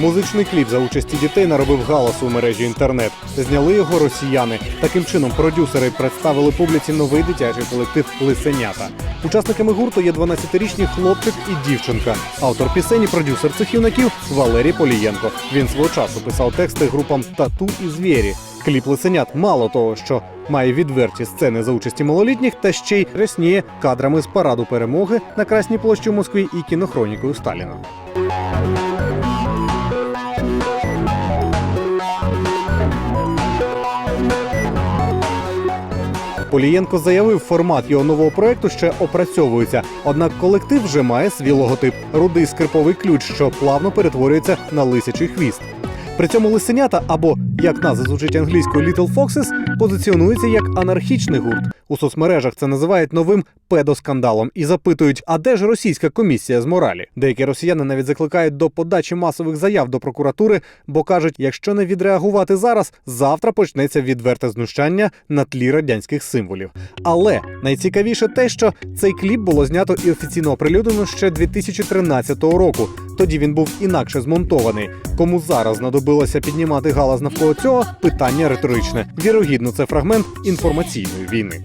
Музичний кліп за участі дітей наробив галасу у мережі інтернет. Зняли його росіяни. Таким чином, продюсери представили публіці новий дитячий колектив Лисенята. Учасниками гурту є 12-річний хлопчик і дівчинка. Автор пісень і продюсер цих юнаків Валерій Полієнко. Він свого часу писав тексти групам Тату і Звєрі. Кліп Лисенят мало того, що має відверті сцени за участі малолітніх, та ще й рясніє кадрами з параду перемоги на Красній площі в Москві і кінохронікою Сталіна. Полієнко заявив, формат його нового проекту ще опрацьовується. Однак колектив вже має свій логотип рудий скриповий ключ, що плавно перетворюється на лисячий хвіст. При цьому лисенята, або як назва звучить англійською Little Foxes, позиціонується як анархічний гурт. У соцмережах це називають новим педоскандалом і запитують, а де ж російська комісія з моралі? Деякі росіяни навіть закликають до подачі масових заяв до прокуратури, бо кажуть, якщо не відреагувати зараз, завтра почнеться відверте знущання на тлі радянських символів. Але найцікавіше те, що цей кліп було знято і офіційно оприлюднено ще 2013 року. Тоді він був інакше змонтований. Кому зараз знадобилося піднімати галас навколо цього? Питання риторичне. Вірогідно, це фрагмент інформаційної війни.